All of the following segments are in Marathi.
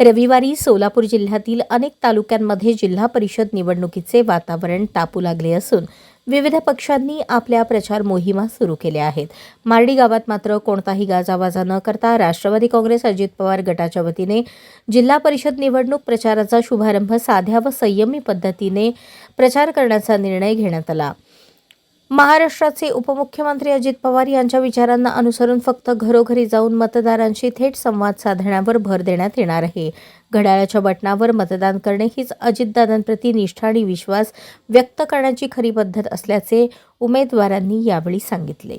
रविवारी सोलापूर जिल्ह्यातील अनेक तालुक्यांमध्ये जिल्हा परिषद निवडणुकीचे वातावरण तापू लागले असून विविध पक्षांनी आपल्या प्रचार मोहिमा सुरू केल्या आहेत. मार्डी गावात मात्र कोणताही गाजावाजा न करता राष्ट्रवादी काँग्रेस अजित पवार गटाच्या वतीने जिल्हा परिषद निवडणूक प्रचाराचा शुभारंभ साध्या व संयमी पद्धतीने प्रचार करण्याचा निर्णय घेण्यात आला. महाराष्ट्राचे उपमुख्यमंत्री अजित पवार यांच्या विचारांना अनुसरून फक्त घरोघरी जाऊन मतदारांशी थेट संवाद साधण्यावर भर देण्यात येणार आहे. घड्याळाच्या बटणावर मतदान करणे हीच अजितदादांप्रती निष्ठा आणि विश्वास व्यक्त करण्याची खरी पद्धत असल्याचे उमेदवारांनी यावेळी सांगितले.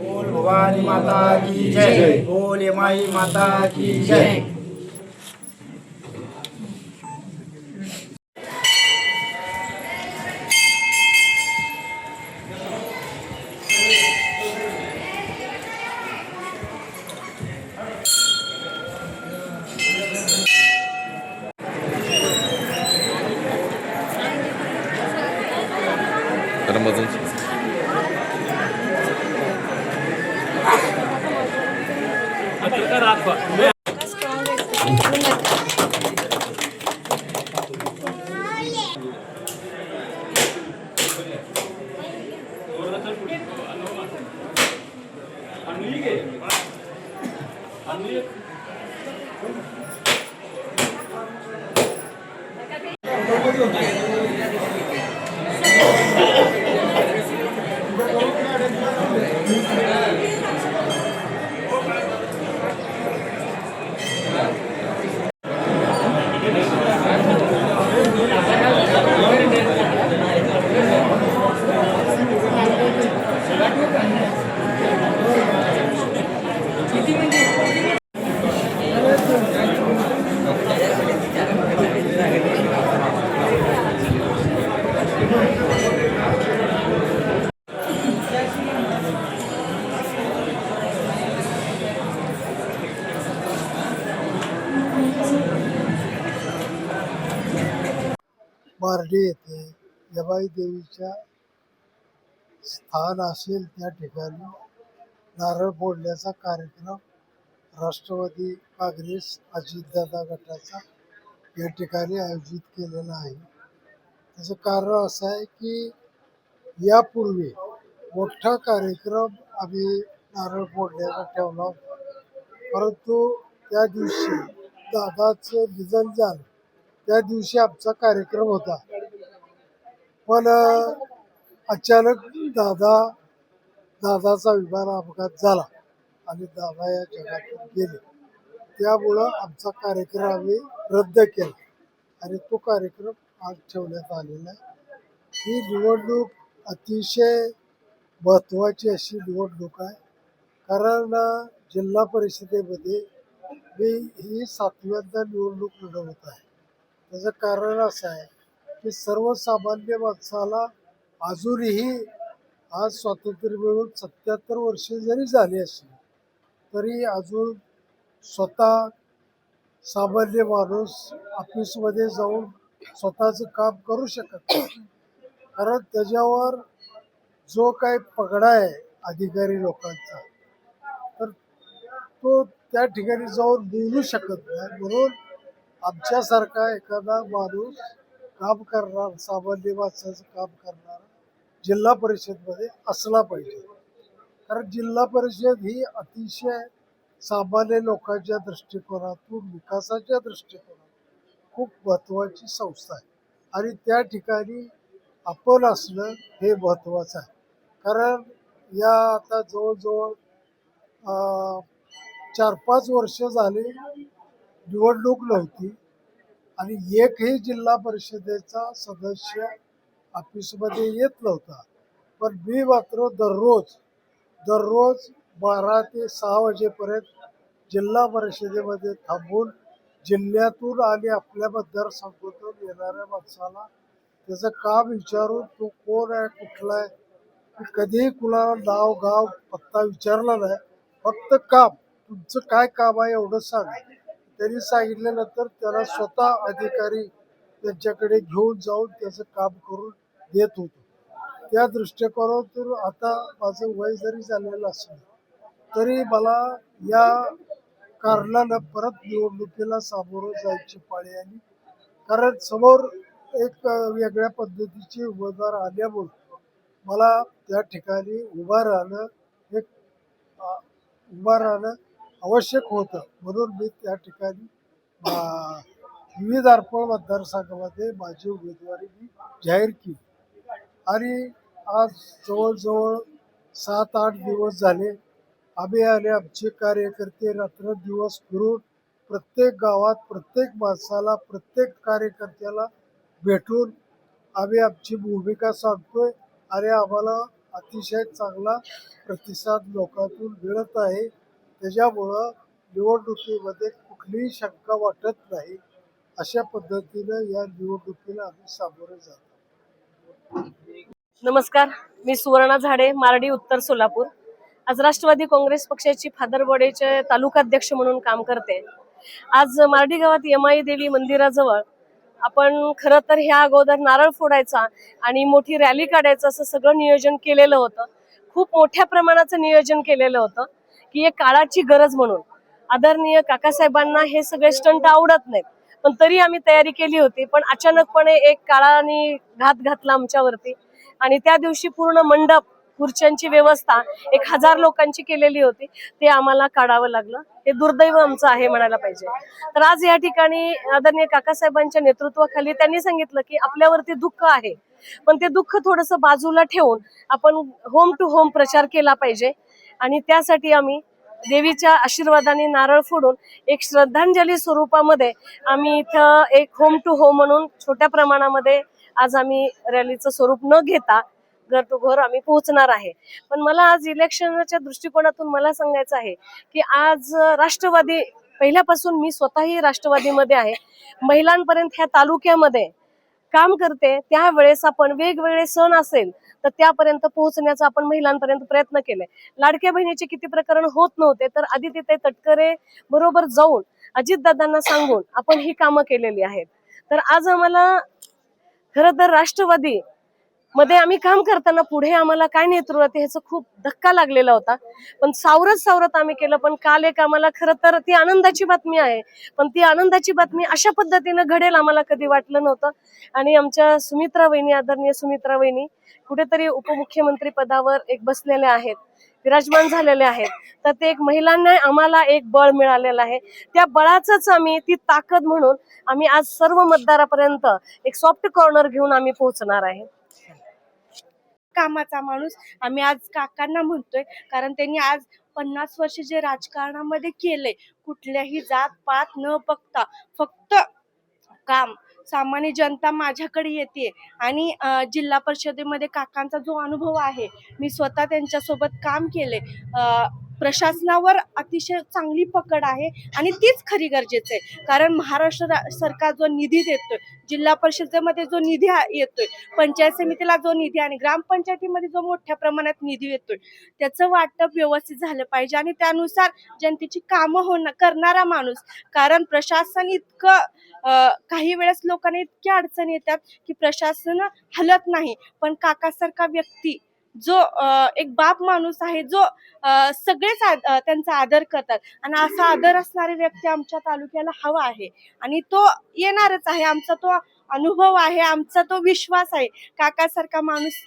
बोल भवानी माता की जय। बोल माई माता की जय। ಹೀಗೆ. ಅನೇಕ अंबाबाई देवीच्या स्थान असेल त्या ठिकाणी. नारळ फोडण्याचा कार्यक्रम राष्ट्रवादी काँग्रेस अजितदादा गटाचा या ठिकाणी आयोजित केलेला आहे. त्याचं कारण असं आहे की यापूर्वी मोठा कार्यक्रम आम्ही नारळ फोडण्याचा ठेवला होता. परंतु त्या दिवशी दादाचं निधन झालं. त्या दिवशी आमचा कार्यक्रम होता. पण अचानक दादा दादाचा विमान अपघात झाला आणि दादा या जगातून गेले. त्यामुळं आमचा कार्यक्रम आम्ही रद्द केला आणि तो कार्यक्रम आज ठेवण्यात आलेला आहे. ही निवडणूक अतिशय महत्त्वाची अशी निवडणूक आहे. कारण जिल्हा परिषदेमध्ये मी ही सातव्यांदा निवडणूक लढवत आहे. त्याचं कारण असं आहे की सर्वसामान्य माणसाला अजूनही आज स्वातंत्र्य मिळून सत्याहत्तर वर्षे जरी झाली असली तरी अजून स्वतः सामान्य माणूस ऑफिसमध्ये जाऊन स्वतःचं काम करू शकत नाही. कारण त्याच्यावर जो काही पगडा आहे अधिकारी लोकांचा तर तो त्या ठिकाणी जाऊन बोलू शकत नाही. म्हणून आमच्यासारखा एखादा माणूस काम करणार सामान्य माणसाचं काम करणार जिल्हा परिषदमध्ये असला पाहिजे. कारण जिल्हा परिषद ही अतिशय सामान्य लोकांच्या दृष्टिकोनातून विकासाच्या दृष्टिकोनातून खूप महत्त्वाची संस्था आहे. आणि त्या ठिकाणी आपण असणं हे महत्त्वाचं आहे. कारण या आता जवळजवळ चार पाच वर्ष झाले निवडणूक नव्हती. आणि एकही जिल्हा परिषदेचा सदस्य ऑफिसमध्ये येत नव्हता. पण मी मात्र दररोज दररोज बारा ते सहा वाजेपर्यंत जिल्हा परिषदेमध्ये थांबून जिल्ह्यातून आणि आपल्या मतदारसंघातून येणाऱ्या माणसाला त्याचं काम विचारून तो कोण आहे कुठला आहे कधीही कुणाला नाव गाव पत्ता विचारला नाही. फक्त काम. तुमचं काय काम आहे एवढं सांगा. त्यांनी सांगितल्यानंतर त्याला स्वतः अधिकारी त्यांच्याकडे घेऊन जाऊन त्याचं काम करून देत होतो. त्या दृष्टिकोनातून आता माझं वय जरी झालेलं असलं तरी मला या कारणानं परत निवडणुकीला सामोरं जायची पाळी आली. कारण समोर एक वेगळ्या पद्धतीचे उमेदवार आल्यामुळे मला त्या ठिकाणी उभा राहणं एक उभं उभा राहणं आवश्यक होतं. म्हणून मी त्या ठिकाणी विविध अर्पण मतदारसंघामध्ये माझी उमेदवारी मी जाहीर केली. आणि आज जवळजवळ सात आठ दिवस झाले. आम्ही आणि आमचे कार्यकर्ते रात्र दिवस फिरून प्रत्येक गावात प्रत्येक माणसाला प्रत्येक कार्यकर्त्याला भेटून आम्ही आमची भूमिका सांगतोय आणि आम्हाला अतिशय चांगला प्रतिसाद लोकांतून मिळत आहे. त्याच्यामुळं निवडणुकीमध्ये कुठलीही शंका वाटत नाही अशा पद्धतीनं या निवडणुकीला आम्ही सामोरे जातो. नमस्कार मी सुवर्णा झाडे मारडी उत्तर सोलापूर. आज राष्ट्रवादी काँग्रेस पक्षाची फादरबोडेचे तालुकाध्यक्ष म्हणून काम करते. आज मारडी गावात यमाई देवी मंदिराजवळ आपण खरं तर ह्या अगोदर नारळ फोडायचा आणि मोठी रॅली काढायचं असं सगळं नियोजन केलेलं होतं. खूप मोठ्या प्रमाणाचं नियोजन केलेलं होतं. की एक काळाची गरज म्हणून. आदरणीय काकासाहेबांना हे सगळे स्टंट आवडत नाहीत. पण तरी आम्ही तयारी केली होती पण अचानकपणे एक काळाने घात घातला आमच्यावरती. आणि त्या दिवशी पूर्ण मंडप खुर्च्यांची व्यवस्था एक हजार लोकांची केलेली होती. ते आम्हाला काढावं लागलं. हे दुर्दैव आमचं आहे म्हणायला पाहिजे. तर आज या ठिकाणी आदरणीय काकासाहेबांच्या नेतृत्वाखाली त्यांनी सांगितलं की आपल्यावरती दुःख आहे. पण ते दुःख थोडस बाजूला ठेवून आपण होम टू होम प्रचार केला पाहिजे. आणि त्यासाठी आम्ही देवीच्या आशीर्वादाने नारळ फोडून एक श्रद्धांजली स्वरूपामध्ये आम्ही इथं एक होम टू होम म्हणून छोट्या प्रमाणामध्ये आज आम्ही रॅलीचं स्वरूप न घेता घर टू घर आम्ही पोहोचणार आहे. पण मला आज इलेक्शनच्या दृष्टिकोनातून मला सांगायचं आहे की आज राष्ट्रवादी पहिल्यापासून मी स्वतःही राष्ट्रवादीमध्ये आहे. महिलांपर्यंत ह्या तालुक्यामध्ये काम करते त्यावेळेस आपण वेगवेगळे सण असेल तर त्यापर्यंत पोहोचण्याचा आपण महिलांपर्यंत प्रयत्न केले लाडक्या बहिणीचे किती प्रकरण होत नव्हते तर आदित्यताई तटकरे बरोबर जाऊन अजितदादांना सांगून आपण ही कामं केलेली आहेत. तर आज आम्हाला खरं तर राष्ट्रवादी मध्ये आम्ही काम करताना पुढे आम्हाला काय नेतृत्व ह्याचा खूप धक्का लागलेला होता. पण सावरत सावरत आम्ही केलं पण काल एक आम्हाला खरं तर ती आनंदाची बातमी आहे. पण ती आनंदाची बातमी अशा पद्धतीनं घडेल आम्हाला कधी वाटलं नव्हतं. आणि आमच्या सुमित्रा वहिनी आदरणीय सुमित्रा वहिनी कुठेतरी उपमुख्यमंत्री पदावर एक बसलेले आहेत विराजमान झालेले आहेत. तर ते एक महिलांना आम्हाला एक बळ मिळालेलं आहे. त्या बळाचंच आम्ही ती ताकद म्हणून आम्ही आज सर्व मतदारापर्यंत एक सॉफ्ट कॉर्नर घेऊन आम्ही पोहोचणार आहे. कामाचा माणूस. आम्ही आज काकांना म्हणतोय कारण त्यांनी आज पन्नास वर्ष जे राजकारणामध्ये केले कुठल्याही जात पात न बघता फक्त काम सामान्य जनता माझ्याकडे येते. आणि जिल्हा परिषदेमध्ये काकांचा जो अनुभव आहे मी स्वतः त्यांच्यासोबत काम केले अं, प्रशासनावर अतिशय चांगली पकड आहे आणि तीच खरी गरजेचं आहे. कारण महाराष्ट्र सरकार जो निधी देतोय जिल्हा परिषदेमध्ये जो निधी येतोय पंचायत समितीला जो निधी आणि ग्रामपंचायतीमध्ये जो मोठ्या प्रमाणात निधी येतोय त्याचं वाटप व्यवस्थित झालं पाहिजे आणि त्यानुसार जनतेची कामं होणं करणारा माणूस. कारण प्रशासन इतकं काही वेळेस लोकांना इतक्या अडचणी येतात की प्रशासन हलत नाही. पण काकासारखा व्यक्ती जो एक बाप माणूस आहे जो सगळेच आद- त्यांचा आदर करतात. आणि असा आदर असणारी व्यक्ती आमच्या तालुक्याला हवा आहे. आणि तो येणारच आहे. आमचा तो अनुभव आहे. आमचा तो विश्वास आहे. काकासारखा माणूस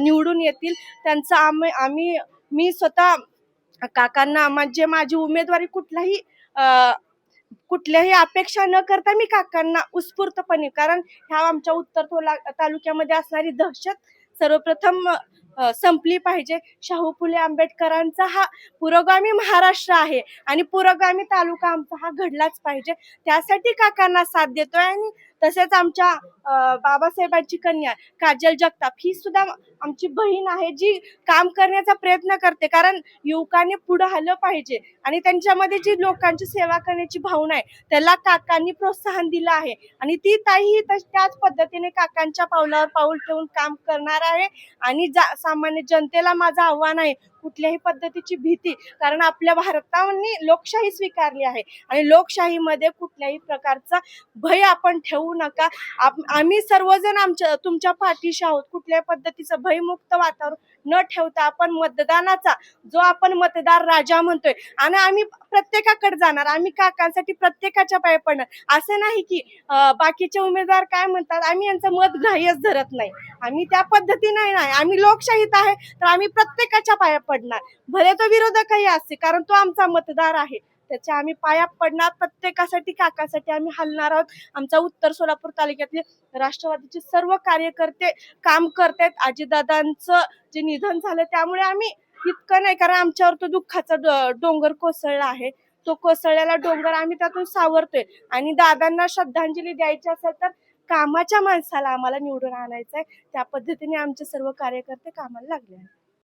निवडून येतील. त्यांचा आम्ही आम्ही मी स्वतः काकांना म्हणजे माझी उमेदवारी कुठलाही कुठल्याही अपेक्षा न करता मी काकांना उत्स्फूर्तपणे कारण ह्या आमच्या उत्तर तोला तालुक्यामध्ये असणारी दहशत सर्वप्रथम संपली पाहिजे. शाहू फुले आंबेडकरांचा हा पुरोगामी महाराष्ट्र आहे आणि पुरोगामी तालुका आमचा हा घडलाच पाहिजे. त्यासाठी काकांना साथ देतोय आणि तसेच आमच्या बाबासाहेबांची कन्या काजल जगताप ही सुद्धा आमची बहीण आहे जी काम करण्याचा प्रयत्न करते. कारण युवकांनी पुढे आलं पाहिजे आणि त्यांच्यामध्ये जी लोकांची सेवा करण्याची भावना आहे त्याला काकांनी प्रोत्साहन दिलं आहे. आणि ती ताईही त्याच पद्धतीने काकांच्या पावलावर पाऊल ठेवून काम करणार आहे. आणि जा- सामान्य जनतेला माझं आव्हान आहे कुठल्याही पद्धतीची भीती कारण आपल्या भारताने लोकशाही स्वीकारली आहे. आणि लोकशाहीमध्ये कुठल्याही प्रकारचा भय आपण ठेवू नका. आप- आम्ही सर्वजण आमच्या तुमच्या पाठीशी आहोत. कुठल्याही पद्धतीचं भयमुक्त वातावरण न ठेवता आपण मतदानाचा जो आपण मतदार राजा म्हणतोय आणि आम्ही प्रत्येकाकडे जाणार. आम्ही काकांसाठी प्रत्येकाच्या पाय पडणार. असं नाही की बाकीचे उमेदवार काय म्हणतात आम्ही यांचं मत ग्राह्यच धरत नाही. आम्ही त्या पद्धतीने नाही. आम्ही लोकशाहीत आहे तर आम्ही प्रत्येकाच्या पाया पडणार. भले तो विरोधकही असते कारण तो आमचा मतदार आहे. त्याच्या आम्ही पाया पडणार प्रत्येकासाठी काकासाठी आम्ही हलणार आहोत. आमचा उत्तर सोलापूर तालुक्यातले राष्ट्रवादीचे सर्व कार्यकर्ते काम करतायत. आजीदादांचं जे निधन झालं त्यामुळे आम्ही इतकं नाही कारण आमच्यावर तो दुःखाचा डोंगर कोसळला आहे. तो कोसळलेला डोंगर आम्ही त्यातून सावरतोय. आणि दादांना श्रद्धांजली द्यायची असेल तर कामाच्या माणसाला आम्हाला निवडून आणायचं आहे त्या पद्धतीने आमचे सर्व कार्यकर्ते कामाला लागले आहेत.